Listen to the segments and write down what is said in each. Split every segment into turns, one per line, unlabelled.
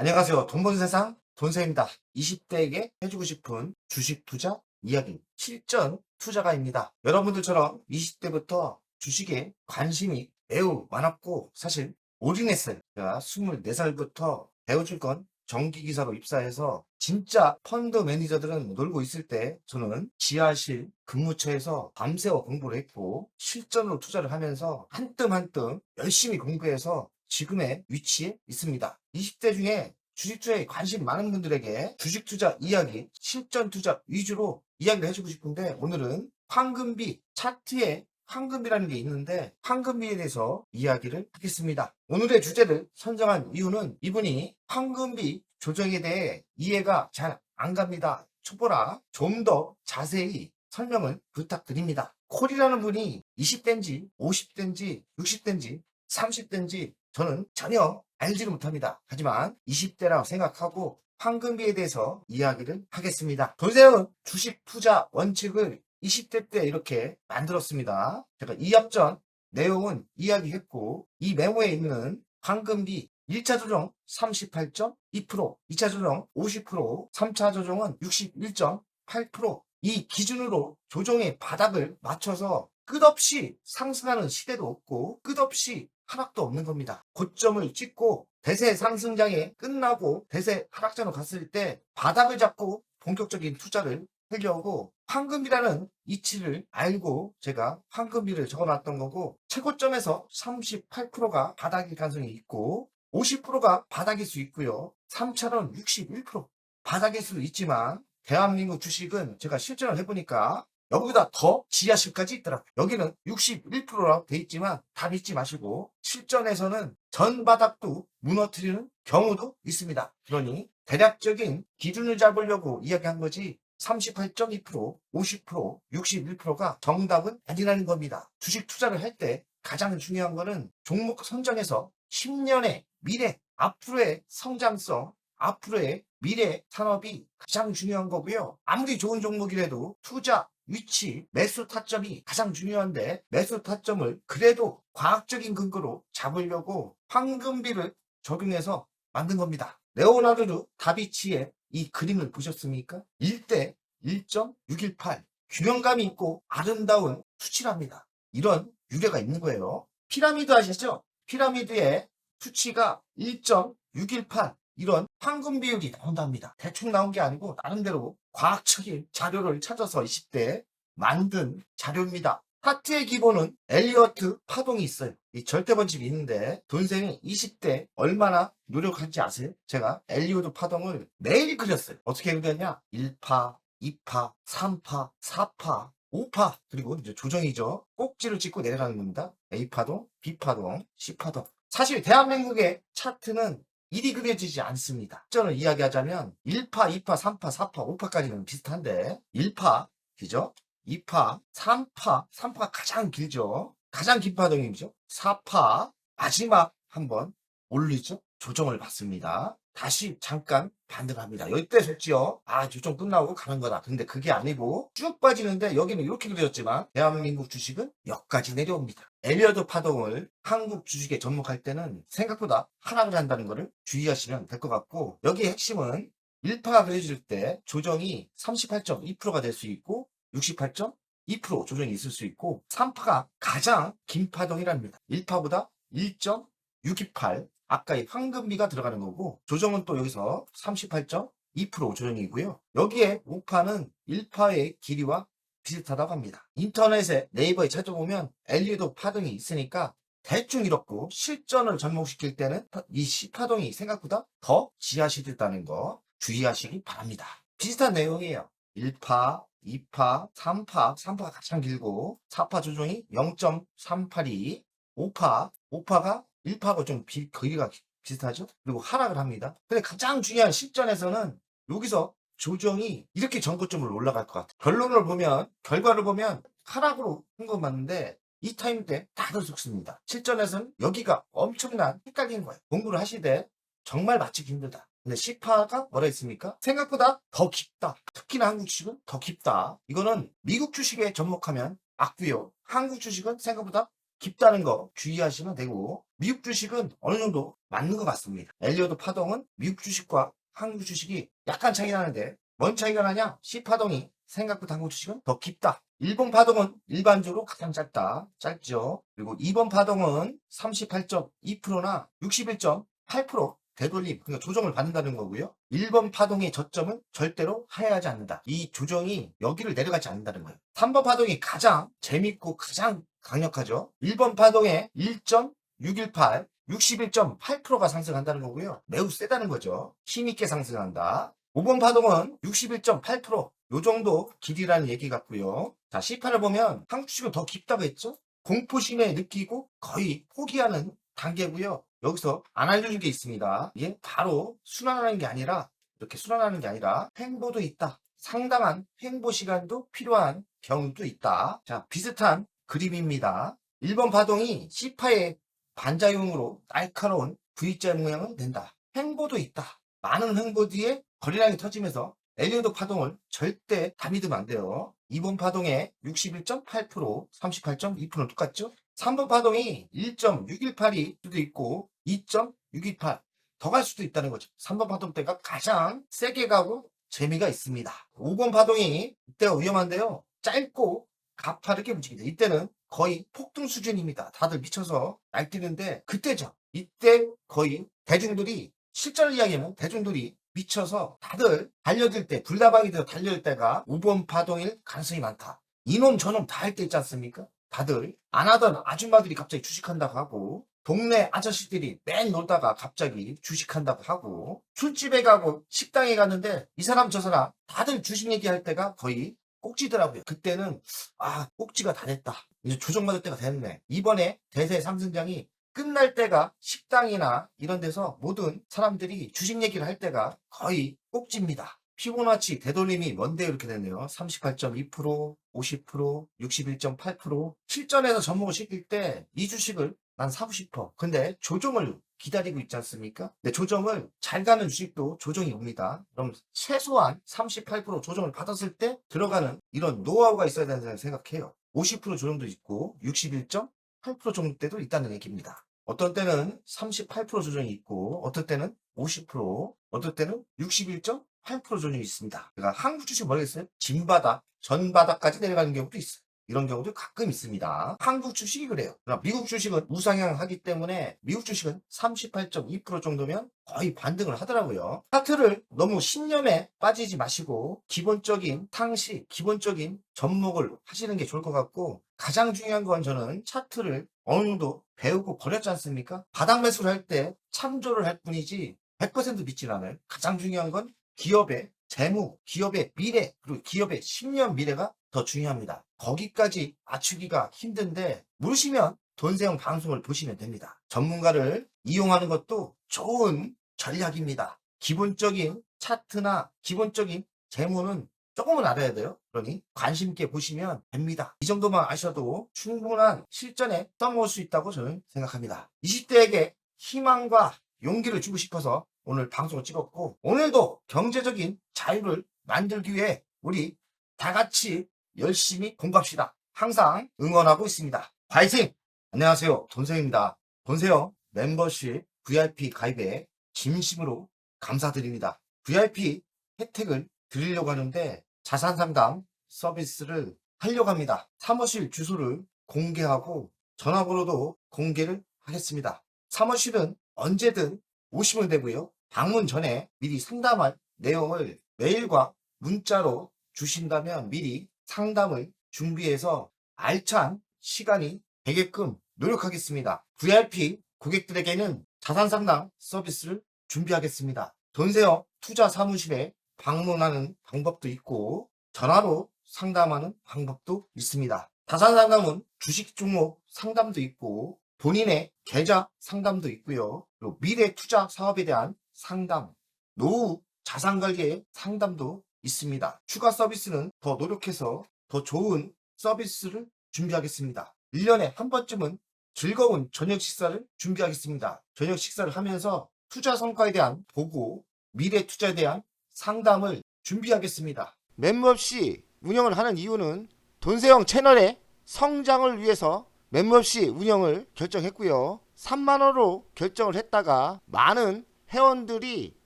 안녕하세요. 돈 버는 세상 돈세입니다. 20대에게 해주고 싶은 주식 투자 이야기 실전 투자가입니다. 여러분들처럼 20대부터 주식에 관심이 매우 많았고 사실 올인했어요. 제가 24살부터 배워줄 건 정기기사로 입사해서 진짜 펀드 매니저들은 놀고 있을 때 저는 지하실 근무처에서 밤새워 공부를 했고 실전으로 투자를 하면서 한 뜸 한 뜸 열심히 공부해서 지금의 위치에 있습니다. 20대 중에 주식 투자에 관심 많은 분들에게 주식 투자 이야기, 실전 투자 위주로 이야기를 해주고 싶은데 오늘은 황금비 차트에 황금비라는 게 있는데 황금비에 대해서 이야기를 하겠습니다. 오늘의 주제를 선정한 이유는 이분이 황금비 조정에 대해 이해가 잘 안 갑니다. 초보라 좀 더 자세히 설명을 부탁드립니다. 콜이라는 분이 20대인지 50대인지 60대인지 30대인지 저는 전혀 알지를 못합니다. 하지만 20대라고 생각하고 황금비에 대해서 이야기를 하겠습니다. 돈세운 주식 투자 원칙을 20대 때 이렇게 만들었습니다. 제가 2합 전 내용은 이야기했고 이 메모에 있는 황금비 1차 조정 38.2%, 2차 조정 50%, 3차 조정은 61.8%이 기준으로 조정의 바닥을 맞춰서 끝없이 상승하는 시대도 없고 끝없이 하락도 없는 겁니다. 고점을 찍고 대세 상승장에 끝나고 대세 하락장으로 갔을 때 바닥을 잡고 본격적인 투자를 하려고 황금비라는 이치를 알고 제가 황금비를 적어놨던 거고 최고점에서 38%가 바닥일 가능성이 있고 50%가 바닥일 수 있고요. 3차는 61% 바닥일 수도 있지만 대한민국 주식은 제가 실전을 해보니까 여기보다 더 지하실까지 있더라고요. 여기는 61%라고 돼 있지만 다 믿지 마시고 실전에서는 전 바닥도 무너뜨리는 경우도 있습니다. 그러니 대략적인 기준을 잡으려고 이야기한 거지 38.2%, 50%, 61%가 정답은 아니라는 겁니다. 주식 투자를 할 때 가장 중요한 거는 종목 선정에서 10년의 미래, 앞으로의 성장성, 앞으로의 미래 산업이 가장 중요한 거고요. 아무리 좋은 종목이라도 투자 위치, 매수 타점이 가장 중요한데 매수 타점을 그래도 과학적인 근거로 잡으려고 황금비를 적용해서 만든 겁니다. 레오나르도 다비치의 이 그림을 보셨습니까? 1대 1.618 균형감이 있고 아름다운 수치랍니다. 이런 유래가 있는 거예요. 피라미드 아시죠? 피라미드의 수치가 1.618 이런 황금 비율이 나온답니다. 대충 나온 게 아니고 나름대로 과학적인 자료를 찾아서 20대 만든 자료입니다. 하트의 기본은 엘리어트 파동이 있어요. 이 절대 번집이 있는데 돈생이 20대 얼마나 노력한지 아세요? 제가 엘리어트 파동을 매일 그렸어요. 어떻게 그렸냐? 1파, 2파, 3파, 4파, 5파 그리고 이제 조정이죠. 꼭지를 찍고 내려가는 겁니다. A파동, B파동, C파동. 사실 대한민국의 차트는 일이 그려지지 않습니다. 저는 이야기하자면 1파, 2파, 3파, 4파, 5파까지는 비슷한데 1파, 그죠? 2파, 3파, 3파가 가장 길죠. 가장 긴 파동이죠. 4파, 마지막 한번 올리죠. 조정을 받습니다. 다시 잠깐 반등합니다. 여기때 됐죠? 아, 조정 끝나고 가는 거다. 근데 그게 아니고 쭉 빠지는데 여기는 이렇게 그려졌지만 대한민국 주식은 여기까지 내려옵니다. 엘리어드 파동을 한국 주식에 접목할 때는 생각보다 하락을 한다는 것을 주의하시면 될 것 같고 여기의 핵심은 1파가 그려질 때 조정이 38.2%가 될 수 있고 68.2% 조정이 있을 수 있고 3파가 가장 긴 파동이랍니다. 1파보다 1.628 아까 이 황금비가 들어가는 거고 조정은 또 여기서 38.2% 조정이고요. 여기에 5파는 1파의 길이와 비슷하다고 합니다. 인터넷에 네이버에 찾아보면 엘리도 파동이 있으니까 대충 이렇고 실전을 접목시킬 때는 이 C파동이 생각보다 더 지하시됐다는 거 주의하시기 바랍니다. 비슷한 내용이에요. 1파, 2파, 3파, 3파가 가장 길고 4파 조정이 0.382, 5파, 5파가 1파하고 좀 비, 거리가 비슷하죠? 그리고 하락을 합니다. 근데 가장 중요한 실전에서는 여기서 조정이 이렇게 전고점으로 올라갈 것 같아요. 결론을 보면, 결과를 보면 하락으로 한거 맞는데 이 타임 때 다들 속습니다. 실전에서는 여기가 엄청난 헷갈리는 거예요. 공부를 하시되 정말 맞추기 힘들다. 근데 시파가 뭐라 했습니까? 생각보다 더 깊다. 특히나 한국 주식은 더 깊다. 이거는 미국 주식에 접목하면 맞고요. 한국 주식은 생각보다 깊다는 거 주의하시면 되고 미국 주식은 어느 정도 맞는 것 같습니다. 엘리어드 파동은 미국 주식과 한국 주식이 약간 차이 나는데 뭔 차이가 나냐? C 파동이 생각보다 한국 주식은 더 깊다. 1번 파동은 일반적으로 가장 짧다. 짧죠. 그리고 2번 파동은 38.2%나 61.8% 되돌림, 그러니까 조정을 받는다는 거고요. 1번 파동의 저점은 절대로 하회하지 않는다. 이 조정이 여기를 내려가지 않는다는 거예요. 3번 파동이 가장 재밌고 가장 강력하죠. 1번 파동의 1.618, 61.8%가 상승한다는 거고요. 매우 세다는 거죠. 힘있게 상승한다. 5번 파동은 61.8%. 요 정도 길이라는 얘기 같고요. 자, C8을 보면 한국 주식은 더 깊다고 했죠? 공포심에 느끼고 거의 포기하는 단계고요. 여기서 안 알려준 게 있습니다. 이게 바로 순환하는 게 아니라 이렇게 순환하는 게 아니라 횡보도 있다. 상당한 횡보 시간도 필요한 경우도 있다. 자, 비슷한 그림입니다. 1번 파동이 C파의 반작용으로 날카로운 V자 모양을 낸다. 횡보도 있다. 많은 횡보 뒤에 거리량이 터지면서 엘리어드 파동을 절대 다 믿으면 안 돼요. 2번 파동의 61.8%, 38.2%는 똑같죠? 3번 파동이 1.618이 수도 있고 2.628 더 갈 수도 있다는 거죠. 3번 파동 때가 가장 세게 가고 재미가 있습니다. 5번 파동이 이때가 위험한데요. 짧고 가파르게 움직입니다. 이때는 거의 폭등 수준입니다. 다들 미쳐서 날뛰는데 그때죠. 이때 거의 대중들이 실전을 이야기하면 대중들이 미쳐서 다들 달려들 때 불나방이 되어 달려들 때가 5번 파동일 가능성이 많다. 이놈 저놈 다 할 때 있지 않습니까? 다들 안 하던 아줌마들이 갑자기 주식한다고 하고 동네 아저씨들이 맨 놀다가 갑자기 주식한다고 하고 술집에 가고 식당에 갔는데 이 사람 저 사람 다들 주식 얘기할 때가 거의 꼭지더라고요. 그때는 아 꼭지가 다 됐다. 이제 조정받을 때가 됐네. 이번에 대세 상승장이 끝날 때가 식당이나 이런 데서 모든 사람들이 주식 얘기를 할 때가 거의 꼭지입니다. 피보나치 되돌림이 뭔데 이렇게 됐네요. 38.2%, 50%, 61.8%. 실전에서 접목을 시킬 때 이 주식을 난 사고 싶어. 근데 조정을 기다리고 있지 않습니까? 근데 조정을 잘 가는 주식도 조정이 옵니다. 그럼 최소한 38% 조정을 받았을 때 들어가는 이런 노하우가 있어야 된다고 생각해요. 50% 조정도 있고 61.8% 정도 때도 있다는 얘기입니다. 어떤 때는 38% 조정이 있고 어떤 때는 50% 어떤 때는 61.8% 조정이 있습니다. 그러니까 한국 주식 모르겠어요. 진바닥, 전바닥까지 내려가는 경우도 있어요. 이런 경우도 가끔 있습니다. 한국 주식이 그래요. 그러나 미국 주식은 우상향하기 때문에 미국 주식은 38.2% 정도면 거의 반등을 하더라고요. 차트를 너무 신념에 빠지지 마시고 기본적인 상식, 기본적인 접목을 하시는 게 좋을 것 같고 가장 중요한 건 저는 차트를 어느 정도 배우고 버렸지 않습니까? 바닥 매수를 할 때 참조를 할 뿐이지 100% 믿질 않아요. 가장 중요한 건 기업의 재무, 기업의 미래, 그리고 기업의 10년 미래가 더 중요합니다. 거기까지 맞추기가 힘든데 모르시면 돈세형 방송을 보시면 됩니다. 전문가를 이용하는 것도 좋은 전략입니다. 기본적인 차트나 기본적인 재무는 조금은 알아야 돼요. 그러니 관심 있게 보시면 됩니다. 이 정도만 아셔도 충분한 실전에 써먹을 수 있다고 저는 생각합니다. 20대에게 희망과 용기를 주고 싶어서 오늘 방송을 찍었고 오늘도 경제적인 자유를 만들기 위해 우리 다 같이 열심히 공부합시다. 항상 응원하고 있습니다. 파이팅! 안녕하세요. 돈세입니다. 돈세요 멤버십 VIP 가입에 진심으로 감사드립니다. VIP 혜택을 드리려고 하는데 자산 상담 서비스를 하려고 합니다. 사무실 주소를 공개하고 전화번호도 공개를 하겠습니다. 사무실은 언제든 오시면 되고요. 방문 전에 미리 상담할 내용을 메일과 문자로 주신다면 미리 상담을 준비해서 알찬 시간이 되게끔 노력하겠습니다. VIP 고객들에게는 자산 상담 서비스를 준비하겠습니다. 돈세어 투자 사무실에 방문하는 방법도 있고 전화로 상담하는 방법도 있습니다. 자산 상담은 주식 종목 상담도 있고 본인의 계좌 상담도 있고요. 미래 투자 사업에 대한 상담, 노후 자산 관리의 상담도 있습니다. 추가 서비스는 더 노력해서 더 좋은 서비스를 준비하겠습니다. 1년에 한 번쯤은 즐거운 저녁 식사를 준비하겠습니다. 저녁 식사를 하면서 투자 성과에 대한 보고, 미래 투자에 대한 상담을 준비하겠습니다. 멤버 없이 운영을 하는 이유는 돈세형 채널의 성장을 위해서 멤버 없이 운영을 결정했고요.
3만원으로 결정을 했다가 많은 회원들이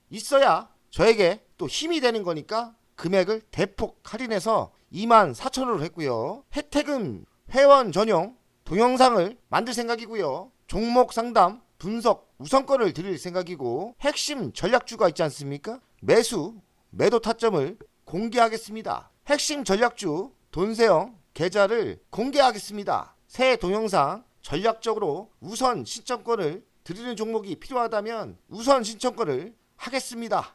있어야 저에게 또 힘이 되는 거니까 금액을 대폭 할인해서 2만 4천원으로 했고요. 혜택은 회원 전용 동영상을 만들 생각이고요. 종목 상담, 분석, 우선권을 드릴 생각이고 핵심 전략주가 있지 않습니까? 매수, 매도 타점을 공개하겠습니다. 핵심 전략주 돈세영 계좌를 공개하겠습니다. 새 동영상 전략적으로 우선 신청권을 드리는 종목이 필요하다면 우선 신청권을 하겠습니다.